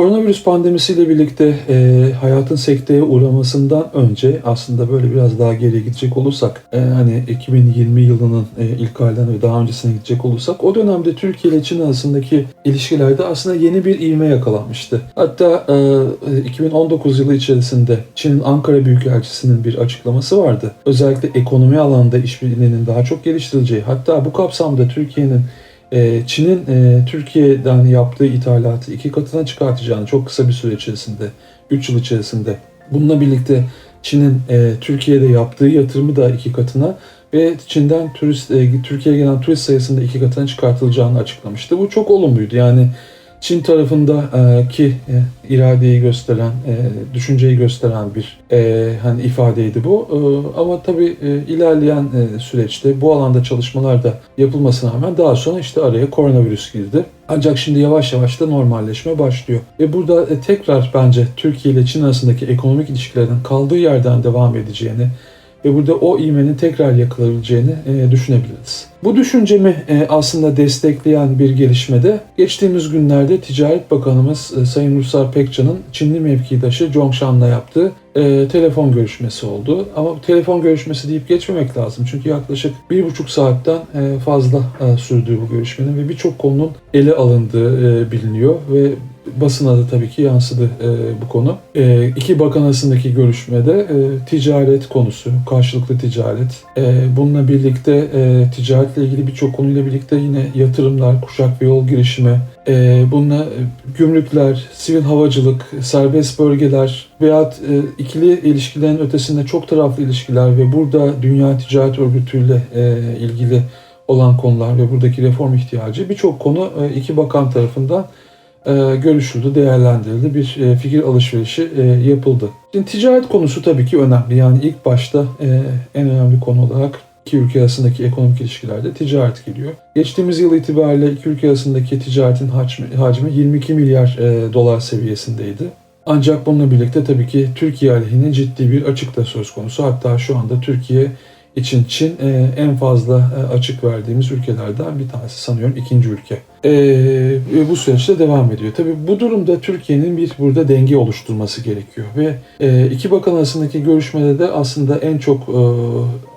koronavirüs pandemisiyle birlikte e, hayatın sekteye uğramasından önce aslında böyle biraz daha geriye gidecek olursak e, hani 2020 yılının e, ilk aylarına ve daha öncesine gidecek olursak o dönemde Türkiye ile Çin arasındaki ilişkilerde aslında yeni bir ivme yakalanmıştı. Hatta e, 2019 yılı içerisinde Çin'in Ankara Büyükelçisi'nin bir açıklaması vardı. Özellikle ekonomi alanında işbirliğinin daha çok geliştirileceği hatta bu kapsamda Türkiye'nin Çin'in e, Türkiye'den yaptığı ithalatı iki katına çıkartacağını çok kısa bir süre içerisinde, 3 yıl içerisinde. Bununla birlikte Çin'in e, Türkiye'de yaptığı yatırımı da iki katına ve Çin'den turist e, Türkiye'ye gelen turist sayısında iki katına çıkartılacağını açıklamıştı. Bu çok olumluydu. Yani Çin tarafındaki e, iradeyi gösteren, e, düşünceyi gösteren bir e, hani ifadeydi bu. E, ama tabii e, ilerleyen e, süreçte bu alanda çalışmalar da yapılmasına rağmen daha sonra işte araya koronavirüs girdi. Ancak şimdi yavaş yavaş da normalleşme başlıyor. Ve burada e, tekrar bence Türkiye ile Çin arasındaki ekonomik ilişkilerin kaldığı yerden devam edeceğini ve burada o ivmenin tekrar yakalabileceğini e, düşünebiliriz. Bu düşüncemi e, aslında destekleyen bir gelişmede geçtiğimiz günlerde Ticaret Bakanımız e, Sayın Ruslar Pekcan'ın Çinli mevkidaşı Zhongshan'la yaptığı e, telefon görüşmesi oldu. Ama telefon görüşmesi deyip geçmemek lazım. Çünkü yaklaşık bir buçuk saatten e, fazla e, sürdüğü bu görüşmenin ve birçok konunun ele alındığı e, biliniyor ve basına da tabii ki yansıdı e, bu konu. E, iki bakan arasındaki görüşmede e, ticaret konusu, karşılıklı ticaret. E, bununla birlikte e, ticaretle ilgili birçok konuyla birlikte yine yatırımlar, kuşak ve yol girişimi, e, bununla gümrükler, sivil havacılık, serbest bölgeler veya e, ikili ilişkilerin ötesinde çok taraflı ilişkiler ve burada Dünya Ticaret Örgütü ile e, ilgili olan konular ve buradaki reform ihtiyacı birçok konu e, iki bakan tarafından görüşüldü, değerlendirildi. Bir e, fikir alışverişi e, yapıldı. Şimdi ticaret konusu tabii ki önemli. Yani ilk başta e, en önemli konu olarak iki ülke arasındaki ekonomik ilişkilerde ticaret geliyor. Geçtiğimiz yıl itibariyle iki ülke arasındaki ticaretin hacmi, hacmi 22 milyar e, dolar seviyesindeydi. Ancak bununla birlikte tabii ki Türkiye aleyhine ciddi bir açık da söz konusu. Hatta şu anda Türkiye için Çin e, en fazla e, açık verdiğimiz ülkelerden bir tanesi sanıyorum ikinci ülke. E, bu süreçte devam ediyor. Tabii bu durumda Türkiye'nin bir burada denge oluşturması gerekiyor ve e, iki bakan arasındaki görüşmede de aslında en çok e,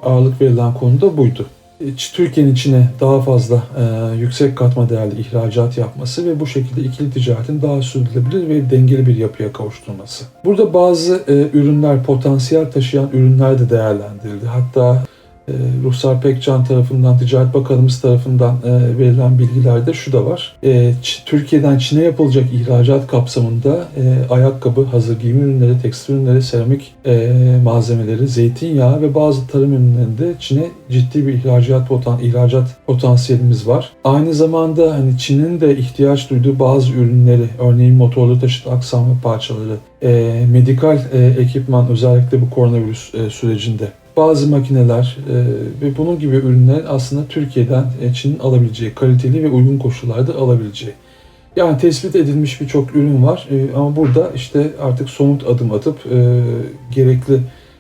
ağırlık verilen konu da buydu. E, Türkiye'nin Çin'e daha fazla e, yüksek katma değerli ihracat yapması ve bu şekilde ikili ticaretin daha sürdürülebilir ve dengeli bir yapıya kavuşturması. Burada bazı e, ürünler, potansiyel taşıyan ürünler de değerlendirildi. Hatta Ruhsar Pekcan tarafından, Ticaret Bakanımız tarafından e, verilen bilgilerde şu da var. E, Türkiye'den Çin'e yapılacak ihracat kapsamında e, ayakkabı, hazır giyim ürünleri, tekstil ürünleri, seramik e, malzemeleri, zeytinyağı ve bazı tarım ürünlerinde Çin'e ciddi bir ihracat, potan, ihracat potansiyelimiz var. Aynı zamanda hani Çin'in de ihtiyaç duyduğu bazı ürünleri, örneğin motorlu taşıt aksam ve parçaları, e, medikal e, ekipman özellikle bu koronavirüs e, sürecinde bazı makineler e, ve bunun gibi ürünler aslında Türkiye'den e, Çin'in alabileceği, kaliteli ve uygun koşullarda alabileceği. Yani tespit edilmiş birçok ürün var e, ama burada işte artık somut adım atıp e, gerekli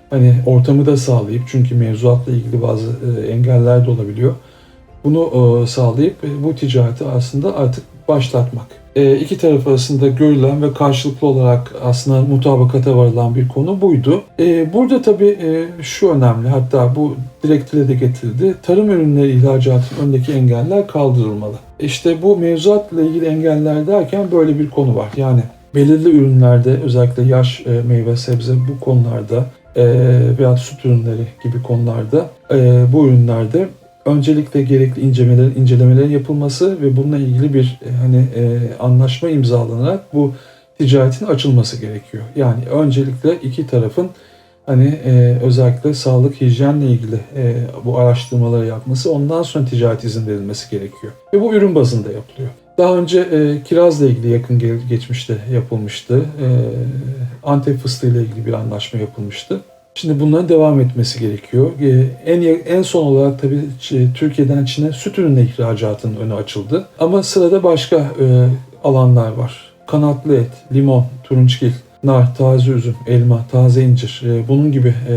hani ortamı da sağlayıp çünkü mevzuatla ilgili bazı e, engeller de olabiliyor. Bunu e, sağlayıp e, bu ticareti aslında artık başlatmak. E, iki taraf arasında görülen ve karşılıklı olarak aslında mutabakata varılan bir konu buydu. E, burada tabii e, şu önemli hatta bu direkt dile de getirildi. Tarım ürünleri ihracatının önündeki engeller kaldırılmalı. İşte bu mevzuatla ilgili engeller derken böyle bir konu var. Yani belirli ürünlerde özellikle yaş e, meyve sebze bu konularda e, veya süt ürünleri gibi konularda e, bu ürünlerde öncelikle gerekli incelemelerin incelemelerin yapılması ve bununla ilgili bir e, hani e, anlaşma imzalanarak bu ticaretin açılması gerekiyor. Yani öncelikle iki tarafın hani e, özellikle sağlık hijyenle ilgili e, bu araştırmaları yapması ondan sonra ticaret izin verilmesi gerekiyor. Ve bu ürün bazında yapılıyor. Daha önce e, kirazla ilgili yakın ge- geçmişte yapılmıştı. E, Antep fıstığı ile ilgili bir anlaşma yapılmıştı. Şimdi bunların devam etmesi gerekiyor. Ee, En en son olarak tabii Türkiye'den Çin'e süt ürünü ihracatının önü açıldı. Ama sırada başka e, alanlar var. Kanatlı et, limon, turunçgil, nar, taze üzüm, elma, taze incir. e, bunun gibi e,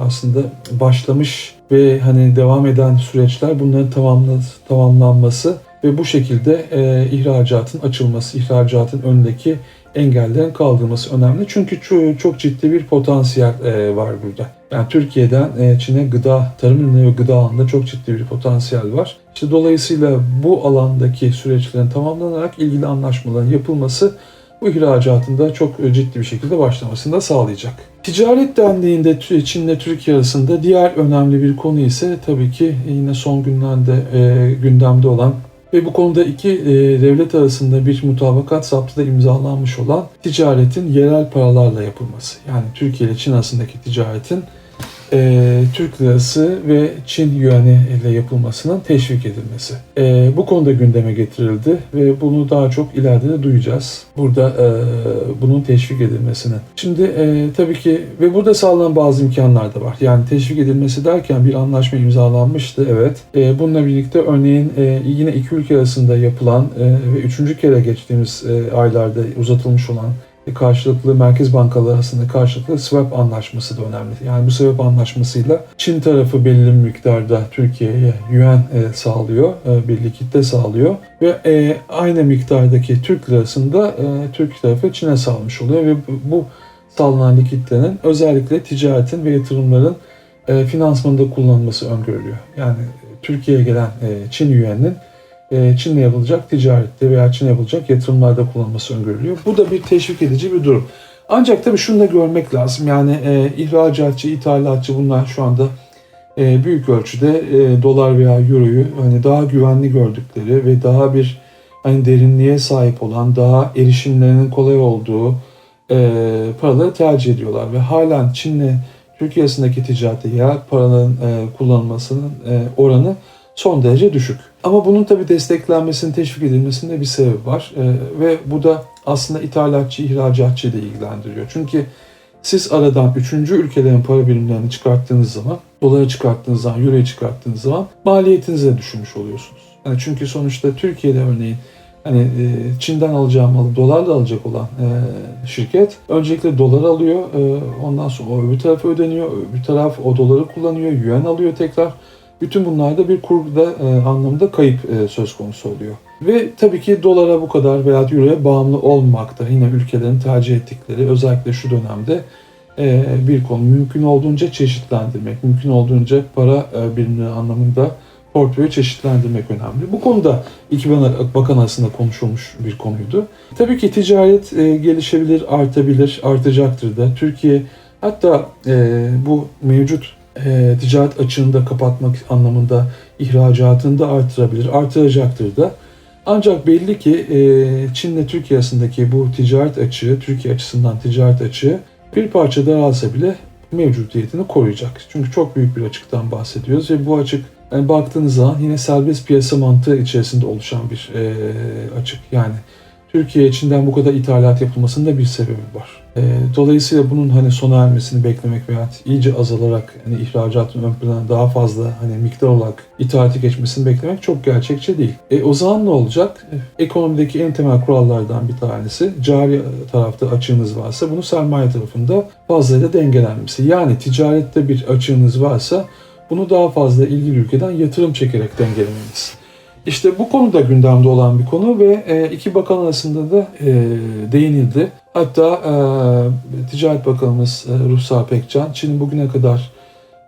aslında başlamış ve hani devam eden süreçler bunların tamamla, tamamlanması ve bu şekilde e, ihracatın açılması, ihracatın önündeki engellerin kaldırılması önemli. Çünkü çok, ciddi bir potansiyel e, var burada. Yani Türkiye'den e, Çin'e gıda, tarım ürünleri ve gıda alanında çok ciddi bir potansiyel var. İşte dolayısıyla bu alandaki süreçlerin tamamlanarak ilgili anlaşmaların yapılması bu ihracatında çok ciddi bir şekilde başlamasını da sağlayacak. Ticaret Derneği'nde Çin ile Türkiye arasında diğer önemli bir konu ise tabii ki yine son günlerde e, gündemde olan ve bu konuda iki e, devlet arasında bir mutabakat saptıda imzalanmış olan ticaretin yerel paralarla yapılması. Yani Türkiye ile Çin arasındaki ticaretin e, Türk lirası ve Çin yuanı ile yapılmasının teşvik edilmesi. E, bu konuda gündeme getirildi ve bunu daha çok ileride de duyacağız. Burada e, bunun teşvik edilmesini. Şimdi e, tabii ki ve burada sağlanan bazı imkanlar da var. Yani teşvik edilmesi derken bir anlaşma imzalanmıştı evet. E, bununla birlikte örneğin e, yine iki ülke arasında yapılan e, ve üçüncü kere geçtiğimiz e, aylarda uzatılmış olan karşılıklı merkez bankaları arasında karşılıklı swap anlaşması da önemli. Yani bu swap anlaşmasıyla Çin tarafı belli bir miktarda Türkiye'ye yuan e, sağlıyor, e, bir likitte sağlıyor ve e, aynı miktardaki Türk lirasında e, Türk tarafı Çin'e sağlamış oluyor ve bu sağlanan likitlerin özellikle ticaretin ve yatırımların e, finansmanında kullanılması öngörülüyor. Yani Türkiye'ye gelen e, Çin yuanının e, Çin'le yapılacak ticarette veya Çin'le yapılacak yatırımlarda kullanılması öngörülüyor. Bu da bir teşvik edici bir durum. Ancak tabii şunu da görmek lazım. Yani e, ihracatçı, ithalatçı bunlar şu anda e, büyük ölçüde e, dolar veya euroyu hani daha güvenli gördükleri ve daha bir hani derinliğe sahip olan, daha erişimlerinin kolay olduğu e, paraları tercih ediyorlar ve halen Çin'le Türkiye arasındaki ticarette yerel paraların e, kullanılmasının e, oranı son derece düşük. Ama bunun tabi desteklenmesinin, teşvik edilmesinde bir sebebi var. E, ve bu da aslında ithalatçı, ihracatçı da ilgilendiriyor. Çünkü siz aradan üçüncü ülkelerin para birimlerini çıkarttığınız zaman, doları çıkarttığınız zaman, euroyu çıkarttığınız zaman maliyetinizi de düşürmüş oluyorsunuz. Yani çünkü sonuçta Türkiye'de örneğin hani e, Çin'den alacağım malı dolarla alacak olan e, şirket öncelikle dolar alıyor. E, ondan sonra o öbür tarafı ödeniyor. Öbür taraf o doları kullanıyor. Yuan alıyor tekrar. Bütün bunlarda bir kurda e, anlamda kayıp e, söz konusu oluyor. Ve tabii ki dolara bu kadar veya euroya bağımlı olmakta yine ülkelerin tercih ettikleri özellikle şu dönemde e, bir konu mümkün olduğunca çeşitlendirmek, mümkün olduğunca para e, birimleri anlamında portföyü çeşitlendirmek önemli. Bu konuda iki bakan arasında konuşulmuş bir konuydu. Tabii ki ticaret e, gelişebilir, artabilir, artacaktır da. Türkiye hatta e, bu mevcut e, ticaret açığını da kapatmak anlamında ihracatını da artırabilir, artıracaktır da. Ancak belli ki e, Çin ile Türkiye arasındaki bu ticaret açığı, Türkiye açısından ticaret açığı bir parça daralsa bile mevcudiyetini koruyacak. Çünkü çok büyük bir açıktan bahsediyoruz ve bu açık yani baktığınız zaman yine serbest piyasa mantığı içerisinde oluşan bir e, açık. Yani Türkiye içinden bu kadar ithalat yapılmasında bir sebebi var. E, dolayısıyla bunun hani sona ermesini beklemek veya iyice azalarak hani ihracatın ön plana daha fazla hani miktar olarak ithalati geçmesini beklemek çok gerçekçi değil. E, o zaman ne olacak? Ekonomideki en temel kurallardan bir tanesi cari tarafta açığınız varsa bunu sermaye tarafında fazlayla dengelenmesi. Yani ticarette bir açığınız varsa bunu daha fazla ilgili ülkeden yatırım çekerek dengelemeniz. İşte bu konu da gündemde olan bir konu ve e, iki bakan arasında da e, değinildi. Hatta e, Ticaret Bakanımız e, Ruhsar Pekcan, Çin'in bugüne kadar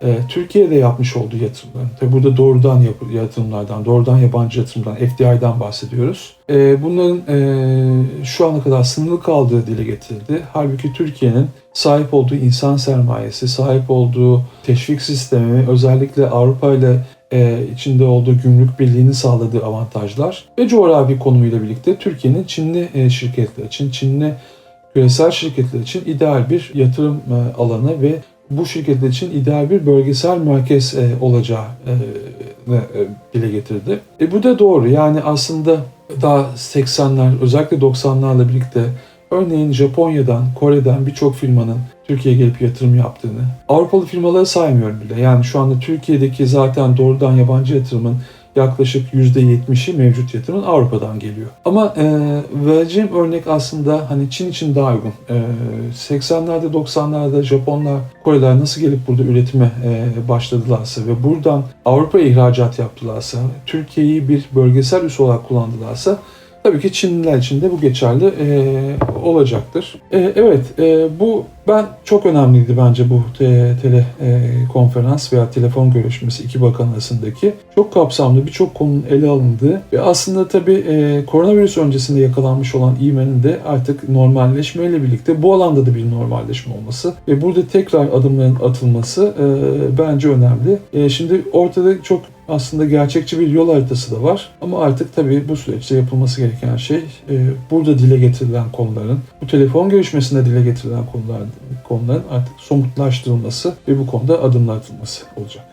e, Türkiye'de yapmış olduğu yatırımlar, tabi burada doğrudan yatırımlardan, doğrudan yabancı yatırımdan, FDI'den bahsediyoruz. E, bunların e, şu ana kadar sınırlı kaldığı dile getirildi. Halbuki Türkiye'nin sahip olduğu insan sermayesi, sahip olduğu teşvik sistemi, özellikle Avrupa ile e, içinde olduğu gümrük birliğini sağladığı avantajlar ve coğrafi konumuyla birlikte Türkiye'nin Çinli e, şirketler için, Çinli küresel şirketler için ideal bir yatırım e, alanı ve bu şirketler için ideal bir bölgesel merkez e, olacağı e, dile getirdi. E, bu da doğru. Yani aslında daha 80'ler özellikle 90'larla birlikte örneğin Japonya'dan, Kore'den birçok firmanın Türkiye'ye gelip yatırım yaptığını. Avrupalı firmaları saymıyorum bile. Yani şu anda Türkiye'deki zaten doğrudan yabancı yatırımın yaklaşık %70'i mevcut yatırımın Avrupa'dan geliyor. Ama e, vereceğim örnek aslında hani Çin için daha uygun. E, 80'lerde 90'larda Japonlar, Koreler nasıl gelip burada üretime e, başladılarsa ve buradan Avrupa'ya ihracat yaptılarsa, Türkiye'yi bir bölgesel üs olarak kullandılarsa Tabii ki Çinliler için de bu geçerli e, olacaktır. E, evet, e, bu ben çok önemliydi bence bu te, tele e, konferans veya telefon görüşmesi iki bakan arasındaki. Çok kapsamlı birçok konunun ele alındığı ve aslında tabii e, koronavirüs öncesinde yakalanmış olan ivmenin de artık normalleşmeyle birlikte bu alanda da bir normalleşme olması ve burada tekrar adımların atılması e, bence önemli. E, şimdi ortada çok aslında gerçekçi bir yol haritası da var. Ama artık tabii bu süreçte yapılması gereken şey e, burada dile getirilen konuların, bu telefon görüşmesinde dile getirilen konular, konuların artık somutlaştırılması ve bu konuda adımlar atılması olacak.